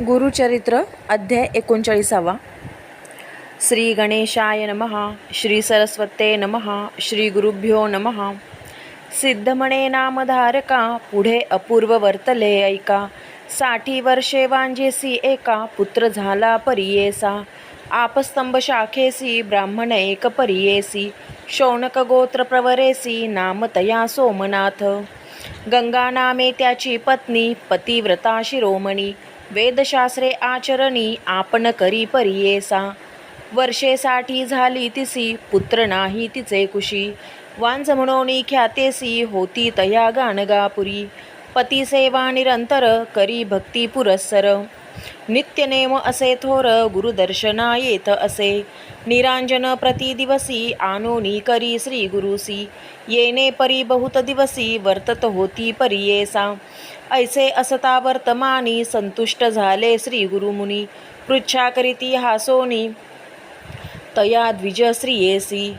गुरुचरित्र अध्याय एकोणचाळीसावा. श्री गणेशाय नमः श्री सरस्वते नमः श्री गुरुभ्यो नमः. सिद्धमणे नामधारका पुढे अपूर्व वर्तले ऐका. साठी वर्षे वांजेसी एका पुत्र झाला परियेसा. आपस्तंभ शाखेसी ब्राह्मण एक परियेसी. शौनक गोत्र प्रवरेसी नाम तया सोमनाथ. गंगा नामे त्याची पत्नी पतिव्रता शिरोमणी. वेदशास्त्रे आचरणी आपण करी परियेसा. वर्षेसाठी झाली तिसी पुत्र नाही तिचे कुशी. वांज म्हणून ख्यातेसी होती तया गाणगापुरी. पतिसेवा निरंतर करी भक्ती पुरस्सर. नित्यनेम असे थोर गुरुदर्शना येत असे. निरांजन प्रतिदिवसी आनोनी करी श्री गुरुसी. येणे परी बहुत दिवसी वर्तत होती परियेसा. ऐसे असता वर्तमानी संतुष्ट झाले श्री गुरुमुनी. पृच्छा करीती हासोनी तया द्विज श्रियेसी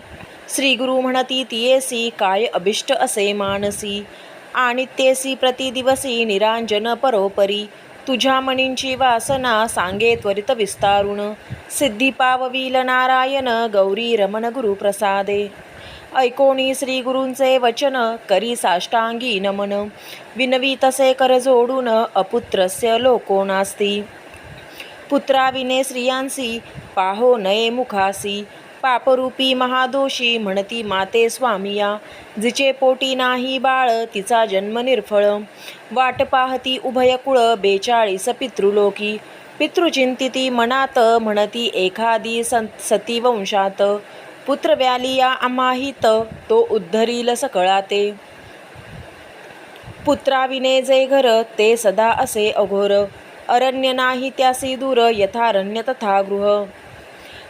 श्री गुरु म्हणती तियेसी काय अभिष्ट असे मानसी? आणि तेसी प्रतिदिवसी निरांजन परोपरी. तुझ्या मणींची वासना सांगे त्वरित विस्तारुण. सिद्धी पाववील नारायण गौरी रमण गुरुप्रसादे. ऐकोणी श्री गुरूंचे वचन करी साष्टांगी नमन. विनवी तसे कर जोडून अपुत्रस्य लोको नास्ती. पुत्राविने स्त्रियांसी पाहो नये मुखासी. पापरूपी महादोषी म्हणती माते स्वामिया. जिचे पोटी नाही बाळ तिचा जन्म निर्फळ. वाट पाहती उभय कुळ बेचाळीस पितृलोकी. पितृचिंतिती मनात म्हणती एखादी सं सती वंशात. पुत्र व्यालिया आम्हाहित तो उद्धरील सकळाते. पुत्राविने जे घर ते सदा असे अघोर. अरण्य नाही त्यासी दूर यथारण्य तथा गृह.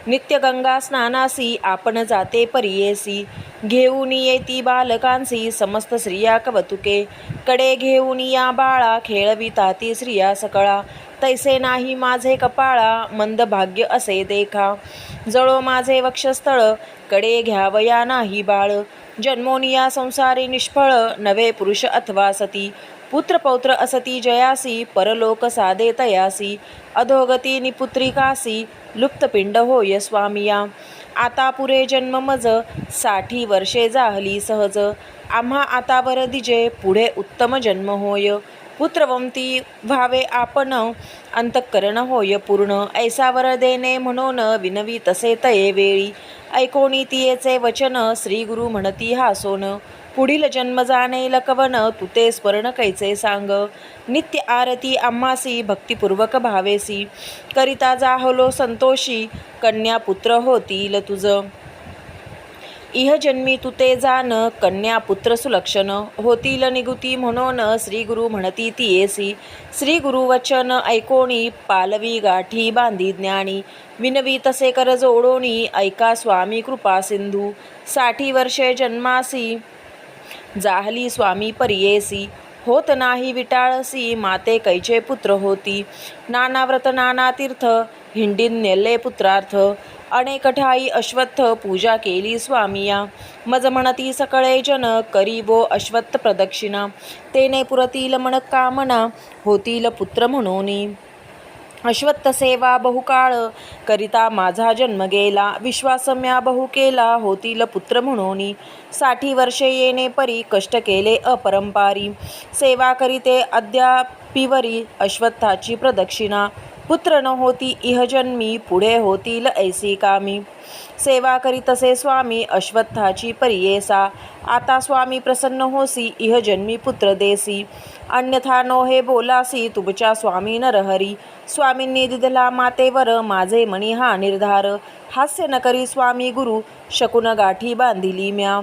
नित्य गंगा स्नानासी आपण जाते परियेसी. घेऊन येती बालकांसी समस्त स्त्रिया कवतुके. कडे घेऊन या बाळा खेळविता ती स्त्रिया सकळा. तैसे नाही माझे कपाळा मंद भाग्य असे देखा. जळो माझे वक्षस्थळकडे घ्यावया नाही बाळ. जन्मोनिया संसारी निष्फळ नवे पुरुष अथवा सती. पुत्र पौत्र असती जयासी परलोक साधे तयासी. अधोगती निपुत्रिकासी लुप्तपिंड होय स्वामिया. आता पुरे जन्म मजसाठी वर्षे जाहली सहज. आम्हा आता वर दिजे पुढे उत्तम जन्म होय. पुत्रवंती व्हावे आपण अंतःकरण होय पूर्ण. ऐसा वर देणे म्हणून विनवी तसे तये वेळी. ऐकोणी तियेचे वचन श्री गुरु म्हणती हासोन पुढील जन्म जाणे लकवन तुते स्मरण कैचे सांग? नित्य आरती आम्हासी भक्तिपूर्वक भावेसी. करिता जाहलो संतोषी कन्या पुत्र होतील तुझं. इह जन्मी तुते जान कन्या पुत्र सुलक्षण. होतील निगुती म्हणून श्री गुरु म्हणती तियेसी श्री गुरु वचन ऐकोणी पालवी गाठी बांधी ज्ञानी. विनवी तसे कर जोडोनी ऐका स्वामी कृपा सिंधू. साठी वर्षे जन्मासी जाहली स्वामी परियेसी. होत नाही विटाळसी माते कैचे पुत्र होती. नाना व्रत नाना तीर्थ हिंडीन नेले पुत्रार्थ. अनेक ठाई अश्वत्थ पूजा केली स्वामिया मज म्हणती सकळे जन करी वो अश्वत्थ प्रदक्षिणा. तेने पुरतील मन कामना होतील पुत्र म्हणूनी. अश्वत्थ सेवा बहुकाळ करिता माझा जन्म गेला. विश्वासम्या बहु केला होतील पुत्र म्हणून. साठी वर्षे येणे परी कष्ट केले अपरंपारी. सेवा करीते अद्यापिवरी अश्वत्थाची प्रदक्षिणा. पुत्र न होती इह जन्मी पुढे होतील ऐसी कामी सेवा करीतसे स्वामी अश्वत्थाची परियेसा आता स्वामी प्रसन्न होसी इह जन्मी पुत्र देसी अन्यथा नो हे बोलासी तुमच्या स्वामी नरहरी स्वामींनी दिदला मातेवर माझे मणी हा निर्धार हास्य न करी स्वामी गुरु शकुन गाठी बांधिली म्या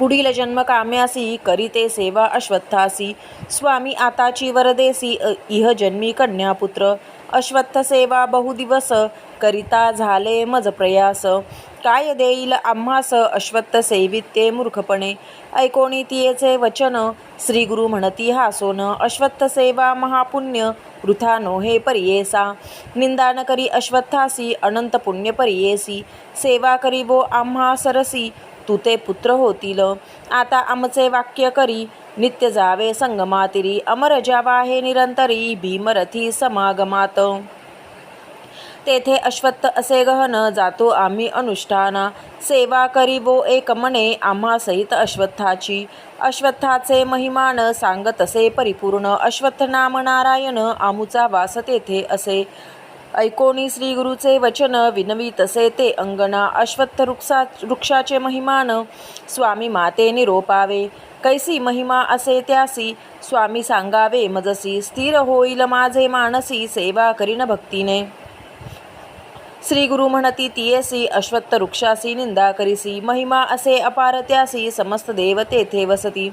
पुढील जन्म काम्यासी करीते सेवा अश्वत्थासी. स्वामी आताची वरदेसी इह जन्मी कन्यापुत्र. अश्वत्थ सेवा बहुदिवस करिता झाले मज प्रयास. काय देईल आम्हास अश्वत्थ सेवित्ये मूर्खपणे. ऐकोणी तियेचे वचन श्री गुरु म्हणती हासोन अश्वत्थ सेवा महापुण्य वृथा नोहे परियेसा. निंदा न करी अश्वत्थासी अनंत पुण्य परियेसी. सेवा करी वो आम्हा सरसी तुते पुत्र होतील. आता आमचे वाक्य करी नित्य जावे संगमातिरी अमर जावा हे निरंतरी भीमरथी समागमात. तेथे अश्वत्थ असे गहन जातो आम्ही अनुष्ठाना. सेवा करीबो एक मने आम्हा सहित अश्वत्थाची. अश्वत्थाचे महिमान सांगत असे परिपूर्ण. अश्वत्थ नाम नारायण आमुचा वास तेथे असे. ऐकोनी श्री गुरुचे वचन विनवी तसे ते अंगणा अश्वत्थ वृक्षा वृक्षाचे महिमान. स्वामी माते निरोपावे कैसी महिमा असे त्यासी. स्वामी सांगावे मजसी स्थिर होईल माझे मानसी सेवा करीन भक्तीने. श्री गुरु म्हणती तियेसी अश्वत्थ वृक्षासी निंदा करीसी. महिमा असे अपार त्यासी समस्त देव तेथे वसती.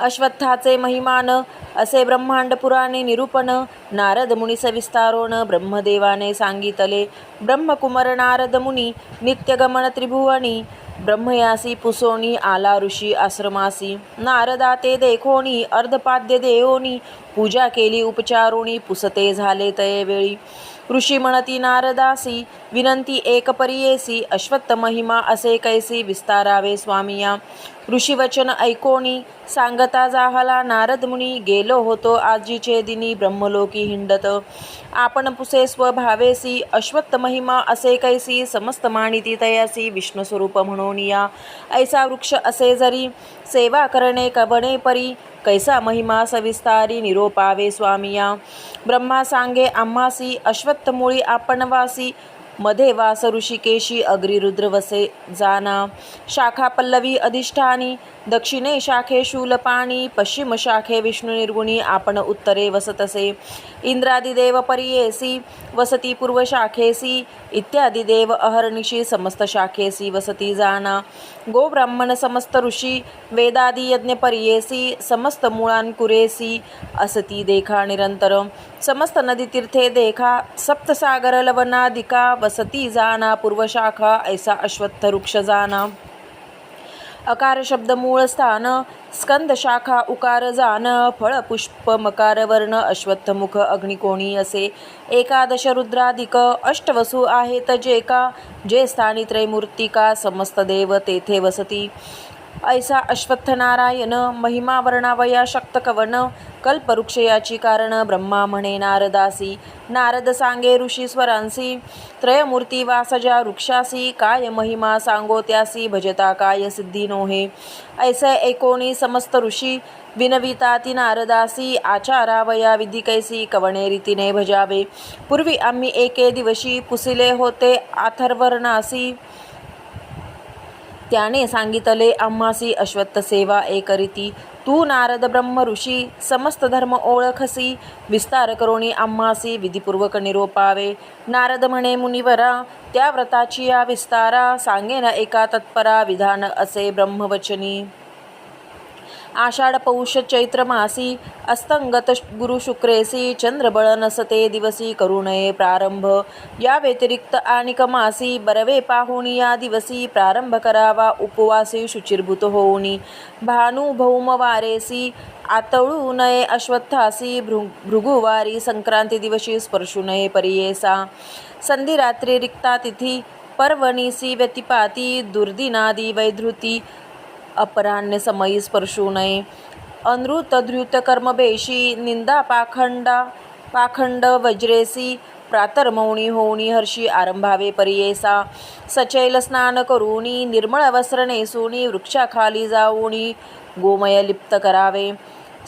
अश्वत्थाचे महिमान असे ब्रह्मांड पुराणे निरूपण नारद मुनी सविस्तारोण ब्रह्मदेवाने सांगितले ब्रह्मकुमर नारद मुनी नित्यगमन त्रिभुवनी ब्रह्मयासी पुसोनी आला ऋषी आश्रमासी नारदा ते देखोनी अर्धपाद्य देओनी पूजा केली उपचारोणी पुसते झाले तये वेळी. ऋषी म्हणती नारदासी विनंती एक परियेसी अश्वत्थ महिमा असे कैसी विस्तारावे स्वामिया. ऋषी वचन ऐकोनी सांगता जाहला नारद मुनी गेलो होतो आजीचे दिनी ब्रह्मलोकी हिंडत. आपण पुसे स्वभावेसी अश्वत्थ महिमा असे कैसी समस्त माणिती तयासी विष्णुस्वरूप म्हणून या ऐसा वृक्ष असे जरी सेवा करणे कबणे परी कैसा महिमा सविस्तारी निरोपावे स्वामिया। ब्रह्मा सांगे आम्हासी अश्वत्थमुळी आपणवासी मध्ये वास ऋषिकेशी अग्रिरुद्र वसे जाना शाखा पल्लवी अधिष्ठानी दक्षिणे शाखे शूलपाणी पश्चिम शाखे विष्णू निर्गुणी आपण उत्तरे वसतसे इंद्रादिदेव परियेसी वसती पूर्व शाखेसी इत्यादी देव अहर्निशी समस्त शाखेसी वसती जाना गोब्राह्मण समस्त ऋषी वेदादी यज्ञ परियेसी समस्त मुळांकुरेसी असती देखा निरंतर समस्त नदी तीर्थे देखा सप्तसागर लवनादिका सती जाना पूर्वशाखा ऐसा अश्वत्थ वृक्ष जाना. अकार शब्द मूळ स्थान स्कंद शाखा उकार जान फळ पुष्प मकार वर्ण अश्वत्थमुख अग्निकोणी असे. एकादश रुद्राधिक अष्टवसू आहेत जे का जे स्थानी त्रैमूर्तिका समस्त देव तेथे वसती. ऐसा अश्वत्थनारायण महिमा वर्णावया शक्तकवन कारण ब्रह्मा म्हणे नारदासी नारद सांगे ऋषीस्वरांसी त्रयमूर्ती वासजा वृक्षासी काय महिमा सांगो त्यासी भजता काय सिद्धी नोहे। ऐसे एकोणी समस्त ऋषी विनविताती नारदासी आचारावया विधी कैसी कवणे रीतीने भजावे। पूर्वी आम्ही एके दिवशी पुसिले होते आथर्वर्णासी। त्याने सांगितले आम्हासी अश्वत्थ सेवा एकरीती. तू नारद ब्रह्म ऋषी समस्त धर्म ओळखसी. विस्तार करोणी आम्हासी विधिपूर्वक निरोपावे. नारद म्हणे मुनिवरा त्या व्रताची या विस्तारा. सांगेन एका तत्परा. विधान असे ब्रह्मवचनी. आषाढ पौष चैत्र मासी अस्तंगत गुरु शुक्रेसी चंद्रबळ नसते दिवसी करुणये प्रारंभ. या व्यतिरिक्त आणिक मासी बरवे पाहुणी या दिवसी प्रारंभ करावा उपवासी शुचिर्भूत होऊनी. भानु वारेसी आतळू नये अश्वत्थासी भृ भृगुवारी संक्रांती दिवशी स्पर्शू नये परियेसा. संधिरात्री रिक्ता तिथी पर्वणीसी व्यतिपाती दुर्दिनादी वैधृती अपराह्न समयी स्पर्शू नये। अनृत धृत कर्मबेशी निंदा पाखंडा पाखंड वज्रेसी प्रातर्मौणी होऊनी हर्षी आरंभावे परियेसा। सचैल स्नान करूनी निर्मळ वस्त्र नेसूनी वृक्षाखाली जाऊनी गोमय लिप्त करावे।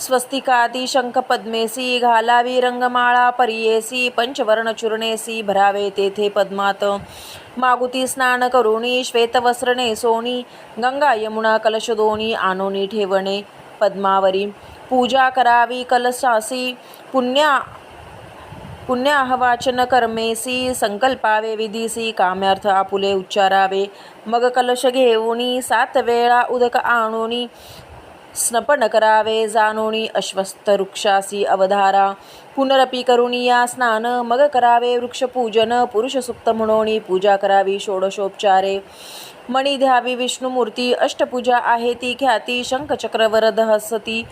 स्वस्तिकादी शंख पद्मेसी घालावी रंगमाळा परियेसी पंचवर्णचूर्णेसी भरावे तेथे पद्मात. मागुती स्नान करुणी श्वेतवस्त्रणे सोनी गंगा यमुना कलश दोनी आणोनी ठेवणे पद्मावरी. पूजा करावी कलशासी पुण्या पुण्याहवाचन कर्मेसी संकल्पावे विधीसी काम्यार्थ आपुले उच्चारावे. मग कलश घेऊनी सात वेळा उदक आणूनी स्नपन करावे जानोणी अश्वस्थ वृक्षासी अवधारा. पुनरपी करुणीया स्नान मग करावे वृक्षपूजन. पुरुष सुक्त पूजा करावी षोडशोपचारे. मणी द्यावी विष्णुमूर्ती अष्टपूजा आहे ती ख्याती. शंखचक्रवरद हसती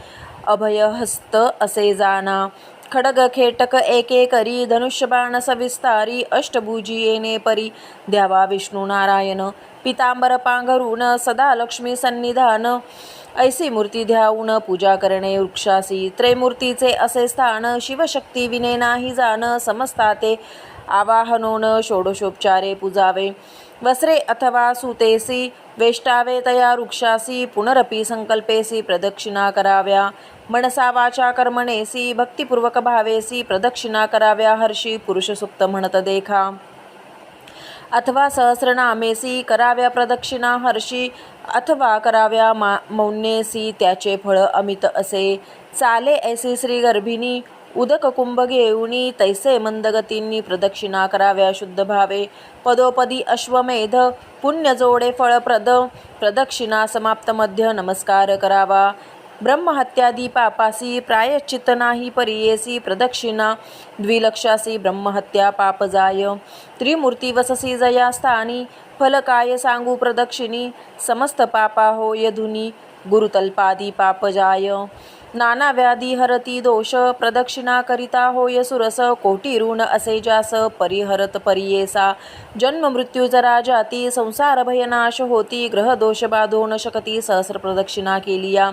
अभयहस्त असे जाना. खडग खेटक एके करी धनुष्यबाण सविस्तारी. अष्टभुजी येणे परी द्यावा विष्णू नारायण. पितांबर पांघरुण सदा लक्ष्मी सन्निधान. ऐसी मूर्ती ध्याऊन पूजा करणे वृक्षासी त्रैमूर्तीचे असे स्थान शिवशक्ती विने नाही जाण समजता ते आवाहनोन षोडशोपचारे पूजावे. वस्त्रे अथवा सुतेसी वेष्टावे तया वृक्षासी पुनरपि संकल्पेसी प्रदक्षिणा कराव्या. मनसा वाचा कर्मणेसी भक्तिपूर्वक भावेसी प्रदक्षिणा कराव्या हर्षी पुरुषसुक्त म्हणत देखा. अथवा सहस्रनामेसी कराव्या प्रदक्षिणा हर्षी अथवा कराव्या मा मौन्येसी त्याचे फळ अमित असे. चाले ऐसी श्री गर्भिणी उदक कुंभ घेऊनी तैसे मंदगतींनी प्रदक्षिणा कराव्या शुद्ध भावे. पदोपदी अश्वमेध पुण्यजोडे फळप्रद प्रदक्षिणा समाप्त मध्य नमस्कार करावा. ब्रह्महत्यादी पापासी प्रायश्चित नाही परियेसी प्रदक्षिणा द्विलक्षासी ब्रह्महत्या पाप जाय त्रिमूर्ती वससी जया स्थानी फलकाय सांगू प्रदक्षिणी समस्त पापा हो यधुनी गुरुतल्पादी पाप जाय नाना व्याधी हरती दोष प्रदक्षिणा करिता होय सुरस कोटी ऋण असे जास परिहरत परियेसा. जन्म मृत्यू जरा जाती संसार भयनाश होती ग्रह दोष बाधो न शकती सहस्र प्रदक्षिणा केलिया.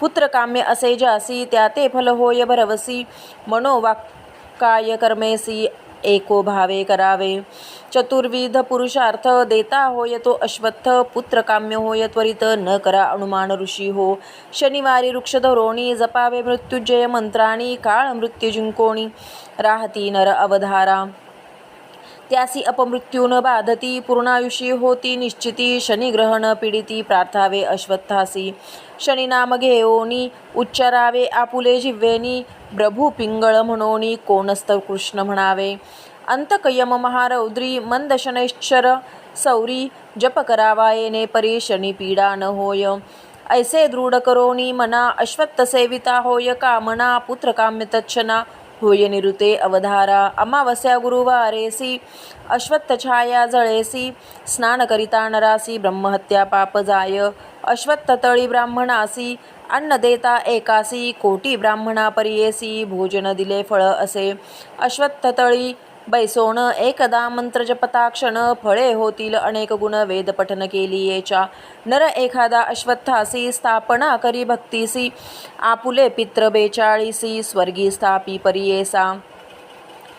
पुत्र काम्य असे जासी त्या ते फल होय भरवसी. मनोवाक्काय कर्मेसी एको भावे करावे। चतुर्विध पुरुषार्थ देता होय तो अश्वत्थ पुत्र काम्य होय त्वरित न करा अनुमान ऋषी हो। शनिवारी वृक्षधरोणी जपावे मृत्युजय मंत्राणी काळ मृत्यू जिंकोणी राहती नर अवधारा। त्यासी अपमृत्यून बाधती पूर्णायुषी होती निश्चिती शनिग्रहण पीडिती प्रार्थावे अश्वत्थासी. शनिनाम घेओनी उच्चारावे आपुले जिव्हेनी प्रभू पिंगळ म्हणोनी कोणस्त कृष्ण म्हणावे. अंतकयम महारौद्री मंदशनैश्चर सौरी जप करावा येणे परी शनी पीडा न होय. ऐसे दृढ करोनी मना अश्वत्थ सेविता होय कामना पुत्र काम्य तच्छना होय निरुते अवधारा। अमावस्या गुरुवारेसी अश्वत्थछाया जळेसी स्नान करिता नरासी ब्रह्महत्या पाप जाय। अश्वत्थतळी ब्राह्मणासी अन्न देता एकासी कोटी ब्राह्मणा परियेसी भोजन दिले फळ असे। अश्वत्थतळी बैसोन बैसोण एकदा मंत्रजपताक्षण फळे होतील अनेक गुण वेद पठन केलियेच्या. नर एखादा अश्वत्थासी स्थापना करी भक्तीसी. आपुले पित्र बेचाळीसी स्वर्गी स्थापी परियेसा.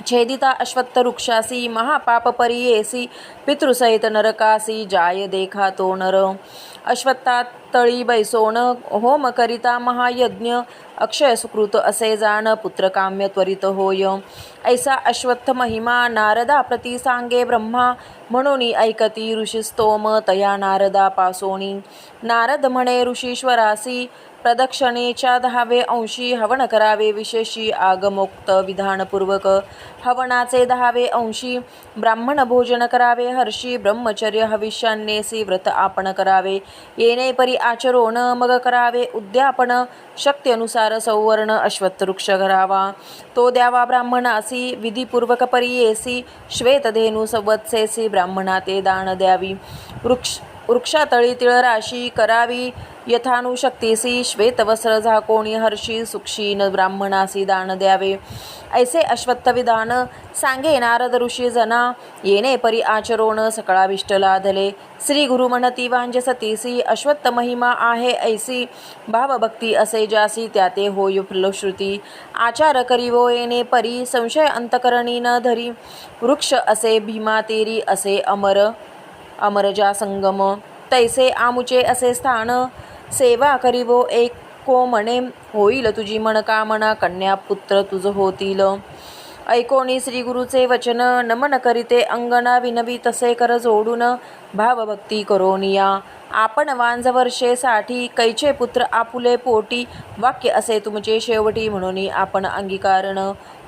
छेदिता अश्वत्थ वृक्षासी महापाप परियेसी. पितृसहित नरकासी जाय देखा तो नर. अश्वत्थात तळी बैसोण होम करिता महायज्ञ अक्षय सुकृत असे जाण पुत्रकाम्य त्वरित होय. ऐसा अश्वत्थ महिमा नारदा प्रती सांगे ब्रह्मा म्हणून ऐकती ऋषिस्तोम तया नारदा पासोणी. नारद म्हणे ऋषीश्वरासी प्रदक्षिणेच्या दहावे अंशी हवन करावे विशेषी आगमोक्त विधानपूर्वक. हवनाचे दहावे अंशी ब्राह्मण भोजन करावे हर्षी ब्रह्मचर्य हविष्यान्येसी व्रत आपण करावे. येणे परी आचरोण मग करावे उद्यापन. शक्त्यनुसार सौवर्ण अश्वत्थवृक्ष करावा. तो द्यावा ब्राह्मणासी विधिपूर्वक परियेसी श्वेतधेनु संवत्सेसी ब्राह्मणा ते दान द्यावी. वृक्ष वृक्षातळी तिळराशी करावी यथानुशक्तीसी श्वेतवस्त्र झाकोणी हर्षी सुक्षीन ब्राह्मणासी दान द्यावे. ऐसे अश्वत्थ विधान सांगे नारद ऋषी जना येणे परी आचरोण सकळाविष्ट लाधले श्री गुरु म्हणती वांज सतीसी अश्वत्थ महिमा आहे ऐसी. भावभक्ती असे जासी त्या ते होय फुलश्रुती. आचार करीवो येणे परी संशय अंतकरणी न धरी. वृक्ष असे भीमा तेरी असे अमर अमरजा संगम तैसे आमुचे असे स्थान सेवा करीवो एक को म्हणे होईल तुझी मनकामना कन्या पुत्र तुझ होतील. ऐकोणी श्री गुरुचे वचन नमन करीते अंगणा विनवी तसे कर जोडून भावभक्ती करोनिया आपण वांज वर्षेसाठी कैचे पुत्र आपुले पोटी? वाक्य असे तुमचे शेवटी म्हणून आपण अंगीकारण.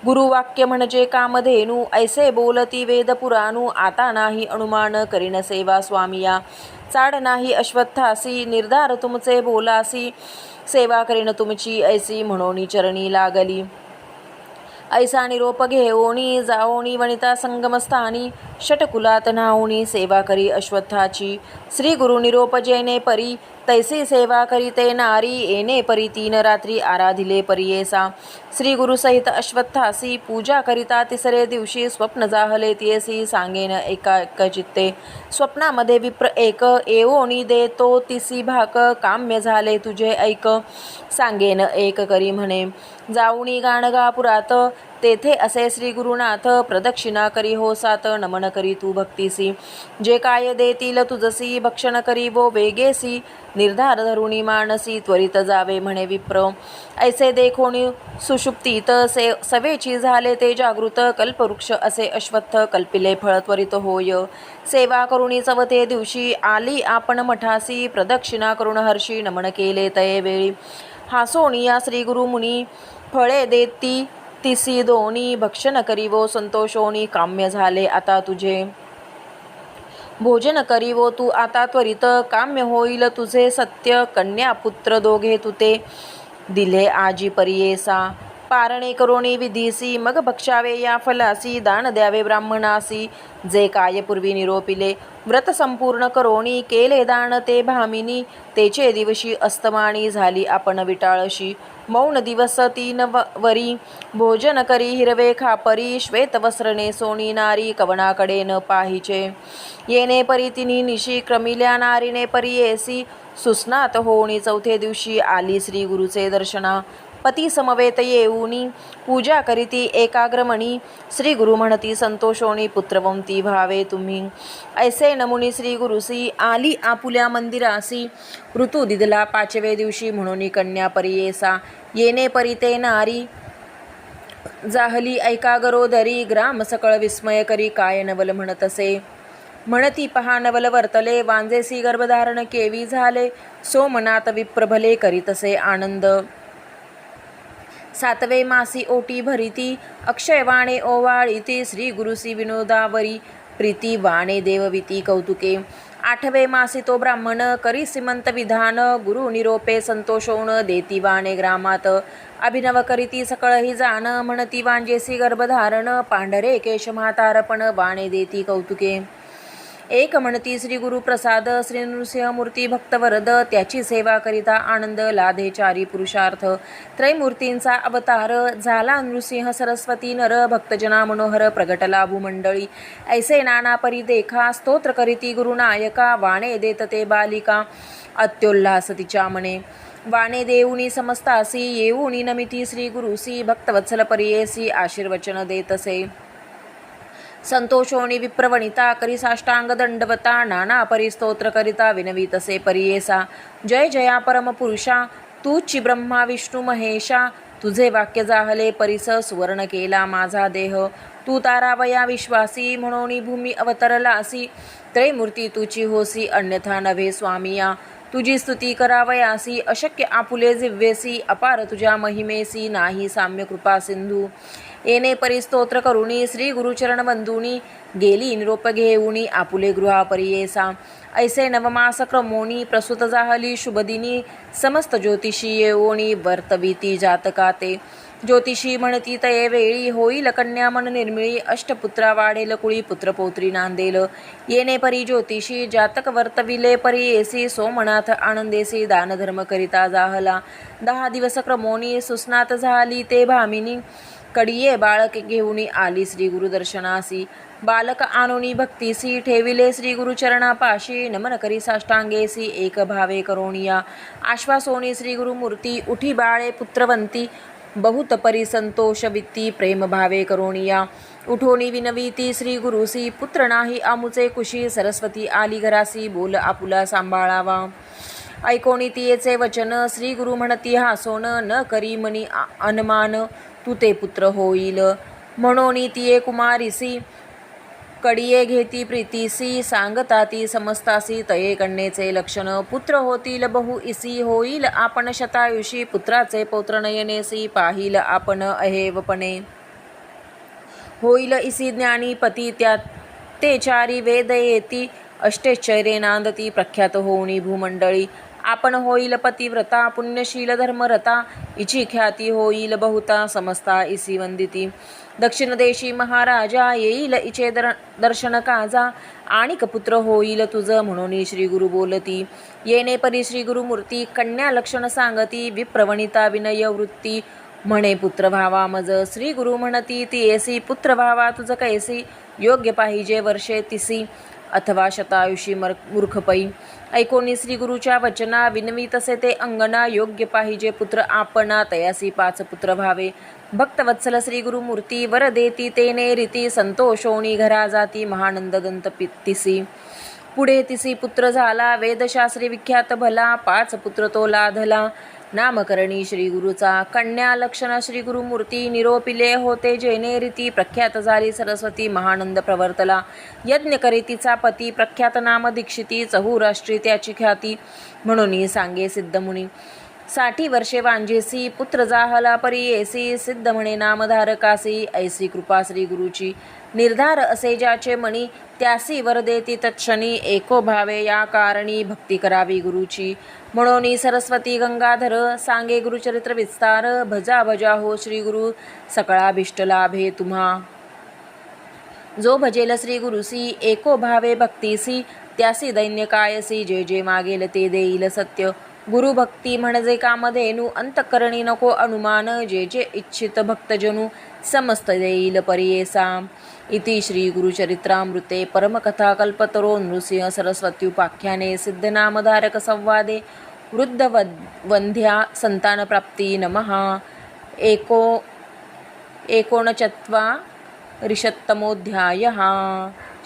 गुरुवाक्य म्हणजे कामधेनू ऐसे बोलती वेद पुराणू आता नाही अनुमान करीन सेवा स्वामिया. चाड नाही अश्वत्थासी निर्धार तुमचे बोलासी सेवा करीन तुमची ऐसी म्हणून चरणी लागली. ऐसा निरोप घेओणी जाओणी वनिता संगमस्थानी षटकुलात नाओणी सेवा करी अश्वत्थाची. श्री गुरु निरोप जैने परी तैसी सेवा करीते नारी येणे परी तीन रात्री आराधिले परियेसा श्री गुरुसहित अश्वत्थासी पूजा करिता तिसरे दिवशी स्वप्न जाहले तियसी सांगेन एका एक चित्ते। स्वप्नामध्ये विप्र एक एवोनी दे तो तिसी भाक काम्य झाले तुझे ऐक। सांगेन एक करी म्हणे जाऊणी गाणगापुरात तेथे असे श्री गुरुनाथ प्रदक्षिणा करी हो सात नमन करी तू भक्तीसी. जे काय देतील तुझसी भक्षण करी वो वेगेसी. निर्धार धरुणी मानसी त्वरित जावे म्हणे विप्र. ऐसे देखोणी सुषुप्तीत से सवेची झाले ते जागृत कल्पवृक्ष असे अश्वत्थ कल्पिले फळ त्वरित होय. सेवा करुणी चवते दिवशी आली आपण मठासी प्रदक्षिणा करुण हर्षी नमन केले तये वेळी. हासोणी श्री गुरु मुनी फळे देती तिसी दोनी भक्षण करीवो संतोषोनी काम्य झाले आता तुझे. भोजन करीवो तू आता त्वरित काम्य होईल तुझे सत्य कन्या पुत्र दोघे तुते. दिले आजी परियेसा पारणे करोणी विधीसी मग भक्षावे या फलासी दान द्यावे ब्राह्मणासी. जे काय पूर्वी निरोपिले व्रत संपूर्ण करोणी केले दान ते भामिनी. तेचे दिवशी अस्तमानी झाली आपण विटाळशी. मौन दिवस तीन व- वरी। भोजन करी हिरवे खापरी श्वेत वस्त्रने सोनी नारी कवनाकडे न पाहिजे। येणे परी तिनी निशी क्रमिल्या नारीने परी येसी। सुस्नात होणी चौथे दिवशी आली श्री गुरुचे दर्शना। पती समवेत येऊनी पूजा करीती एकाग्रमणी श्री गुरु म्हणती संतोषोणी पुत्रवंती भावे तुम्ही. ऐसे नमुनी श्री गुरुसी आली आपुल्या मंदिरासी. ऋतू दिदला पाचवे दिवशी म्हणून कन्या परियेसा येणे परिते नारी. जाहली ऐकागरोदरी ग्राम सकळ विस्मय करी काय नवल म्हणतसे. म्हणती पहा नवल वर्तले वांजेसी गर्भधारण केवी झाले. सोमनाथ विप्रभले करीतसे आनंद. सातवे मासी ओटी भरिती अक्षयवाणे ओवाळीती श्री गुरुसी विनोदावरी प्रीती वाणे देवविती कौतुके. आठवे मासी तो ब्राह्मण करी सिमंत विधान गुरु निरोपे संतोषोण देती वाणे ग्रामात. अभिनव करीती सकळही जाण म्हणती वांजेसी गर्भधारण पांढरे केश म्हातारपण वाणे देती कौतुके. एक म्हणती श्री गुरु प्रसाद श्री नृसिंहमूर्ती भक्तवरद त्याची सेवा करिता आनंद लाधे चारी पुरुषार्थ. त्रैमूर्तींचा अवतार झाला नृसिंह सरस्वती नर भक्तजना मनोहर प्रगटला भूमंडळी ऐसे नाना परी देखा स्तोत्र करीती गुरुनायका वाणे देत ते बालिका अत्योल्हास तिच्या मने. वाणे देऊनी समस्तासी येऊनी नमिती श्री गुरुसी भक्तवत्सल परियेसी आशीर्वचन देतसे. संतोषोणी विप्रवणिता करी साष्टांग दंडवता नाना परिस्तोत्र करिता विनवीतसे परियेसा जय जया परमपुरुषा तूची ब्रह्मा विष्णू महेशा तुझे वाक्य जाहले परिस सुवर्ण केला माझा देह तू तारावया विश्वासी म्हणून भूमी अवतरलासी त्रैमूर्ती तुची होसी अन्यथा नव्हे स्वामिया तुझी स्तुती करावयासी अशक्य आपुले जिव्वेसी अपार तुझ्या महिमेसी नाही साम्य कृपा सिंधू येणे परिस्तोत्र करुणी श्री गुरुचरण बंधुनी गेली निरोप घेऊनी आपुले गृहा परियेसा. ऐसे नवमास क्रमोनी प्रसूत जाहली शुभदिनी समस्त ज्योतिषी येऊनी वर्तविती जातकाते. ज्योतिषी म्हणती तये वेळी होईल कन्या मन निर्मिळी अष्टपुत्रा वाढेल कुळी पुत्रपौत्री नांदेल. येणे परी ज्योतिषी जातक वर्तविले परी येसी सोमनाथ आनंदेसी दानधर्म करिता जाहला. दहा दिवस क्रमोनी सुस्नात झाली ते भामिनी. कडिये बाळक घेऊनी आली श्री गुरुदर्शनासी बालक आणूनी भक्तीसी ठेविले श्री गुरुचरणापाशी नमन करी साष्टांगेसी एक भावे करोणिया. आश्वासोनी श्री गुरुमूर्ती उठी बाळे पुत्रवंती. बहुत परी वित्ती प्रेम भावे करोणिया. उठोनी विनवीती श्री गुरुसी पुत्र नाही आमुचे कुशी. सरस्वती आली घरासी बोल आपुला सांभाळावा. ऐकोणी तियेचे वचन श्री गुरु म्हणती हासोन न करी मनी अनमान. तू ते पुत्र होईल. म्हणून तिये कुमारीसी कडिये घेती प्रीतीसी सांगता ती समस्तासी तये कन्येचे लक्षण. पुत्र होतील बहु इसी होईल. आपण शतायुषी पुत्राचे पौत्र नयनेसी पाहिल आपण अहेवपणे. होईल इसी ज्ञानी पती त्यात ते चारी वेद येती. अष्टेश्चर्ये नांदती प्रख्यात होऊनी भूमंडळी. आपण होईल पतिव्रता पुण्यशील धर्मरता इची ख्याती होईल बहुता समस्ता इसी वंदिती. दक्षिण देशी महाराजा येईल इचे दर दर्शन काजा आणि पुत्र होईल तुझ म्हणून श्री गुरु बोलती. येणे परी श्री गुरुमूर्ती कन्या लक्षण सांगती विप्रवणिता विनय वृत्ती. म्हणे पुत्र भावा मज श्री गुरु म्हणती ती एसी पुत्र भावा तुझ कैसी? योग्य पाहिजे वर्षे तिसी. अथवा शतायुषी मर मूर्खपई. ऐकोनी श्री गुरुच्या वचना विनवी तसे ते अंगना योग्य पाहिजे पुत्र आपणा तयासी पाच पुत्र भावे भक्तवत्सल श्री गुरुमूर्ती वर देती तेने रीती संतोषोणी घरा जाती महानंद दंत तिसी. पुढे तिसी पुत्र झाला वेदशास्त्री विख्यात भला पाच पुत्र तो लाधला. नामकरणी श्री गुरुचा कन्या लक्षण श्री गुरुमूर्ती निरोपिले होते जेने रीती प्रख्यात झाली सरस्वती महानंद प्रवर्तला. यज्ञ करी तिचा पती प्रख्यात नाम दीक्षिती चहुराष्ट्री त्याची ख्याती म्हणून सांगे सिद्धमुनी. साठी वर्षे वांजेसी पुत्र जाहला परी एसी सिद्ध म्हणे नामधारकासी ऐसी कृपा श्री गुरुची. निर्धार असे ज्याचे मणी त्यासी वर देती तत्क्षणी एको भावे या कारणी भक्ती करावी गुरुची. म्हणून सरस्वती गंगाधर सांगे गुरुचरित्र विस्तार भजा भजा हो श्री गुरु सकळाभिष्ट लाभे तुम्हा. जो भजेल श्री गुरुसी एको भावे भक्तीसी त्यासी दैन्य कायसी जे जे मागेल ते देईल सत्य. गुरुभक्ती म्हणजे कामधेनू अंतकरणी नको अनुमान जे जे इच्छित भक्तजनू समस्त देईल परियेसा. इति श्री गुरुचरित्रामृते परमकथा कल्पतरो नृसिंह सरस्वती उपाख्याने सिद्धनामधारक संवादे वृद्ध वंध्या संतानप्राप्ती नमः एको एकोणचत्वारिशत्तमोऽध्यायः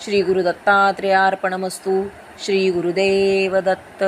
श्रीगुरुदत्तात्रेयार्पणमस्तु श्रीगुरुदेव दत्त